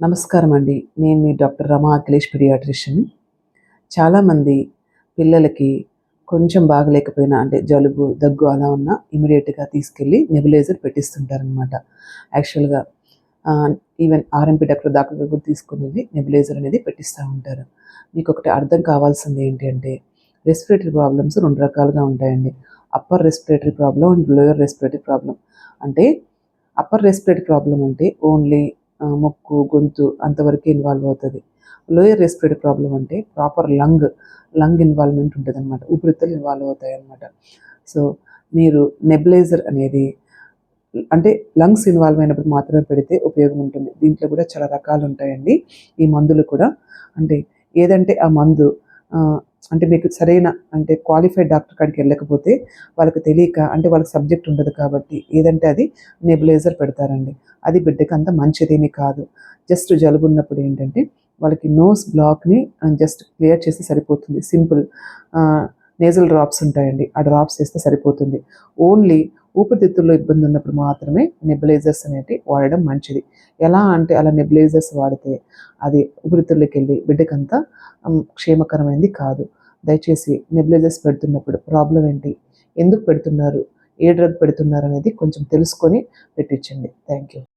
నమస్కారం అండి నేను మీ డాక్టర్ రమా అఖిలేష్ పిడియాట్రిషియన్. చాలామంది పిల్లలకి కొంచెం బాగలేకపోయినా అంటే జలుబు దగ్గు అలా ఉన్నా ఇమీడియట్గా తీసుకెళ్ళి నెబులైజర్ పెట్టిస్తుంటారనమాట యాక్చువల్గా ఈవెన్ ఆర్ఎంపీ డాక్టర్ డాక్టర్ దగ్గర తీసుకుని వెళ్ళి నెబులైజర్ అనేది పెట్టిస్తూ ఉంటారు. మీకు ఒకటి అర్థం కావాల్సింది ఏంటి అంటే రెస్పిరేటరీ ప్రాబ్లమ్స్ రెండు రకాలుగా ఉంటాయండి. Upper respiratory problem and lower respiratory problem అంటే అప్పర్ రెస్పిరేటరీ ప్రాబ్లం అంటే ఓన్లీ ముక్కు గొంతు అంతవరకు ఇన్వాల్వ్ అవుతుంది. లోయర్ రెస్పిరేటరీ ప్రాబ్లం అంటే ప్రాపర్ లంగ్ లంగ్ ఇన్వాల్వ్మెంట్ ఉంటుంది అనమాట ఊపిరితిత్తులు ఇన్వాల్వ్ అవుతాయి అనమాట సో మీరు నెబులైజర్ అనేది అంటే లంగ్స్ ఇన్వాల్వ్ అయినప్పుడు మాత్రమే పెడితే ఉపయోగం ఉంటుంది. దీంట్లో కూడా చాలా రకాలు ఉంటాయండి. ఈ మందులు కూడా. అంటే ఏదంటే ఆ మందు అంటే మీకు సరైన అంటే క్వాలిఫైడ్ డాక్టర్ కాడికి వెళ్ళకపోతే వాళ్ళకి తెలియక అంటే వాళ్ళకి సబ్జెక్ట్ ఉండదు కాబట్టి ఏదంటే అది నెబులైజర్ పెడతారండి. అది బిడ్డకి అంత మంచిదేమీ కాదు. జస్ట్ జలుబు ఉన్నప్పుడు ఏంటంటే వాళ్ళకి నోస్ బ్లాక్ని జస్ట్ క్లియర్ చేస్తే సరిపోతుంది. సింపుల్ నేజల్ డ్రాప్స్ ఉంటాయండి. ఆ డ్రాప్స్ వేస్తే సరిపోతుంది. ఓన్లీ ఊపిరితిత్తుల్లో ఇబ్బంది ఉన్నప్పుడు మాత్రమే నెబులైజర్స్ అనేవి వాడడం మంచిది. ఎలా అంటే అలా నెబులైజర్స్ వాడితే అది ఊపిరితిత్తుల్లోకి వెళ్ళి బిడ్డకంతా క్షేమకరమైనది కాదు. దయచేసి నెబులైజర్స్ పెడుతున్నప్పుడు ప్రాబ్లం ఏంటి? ఎందుకు పెడుతున్నారు? ఏ డ్రగ్ పెడుతున్నారు అనేది కొంచెం తెలుసుకొని పెట్టించండి. Thank you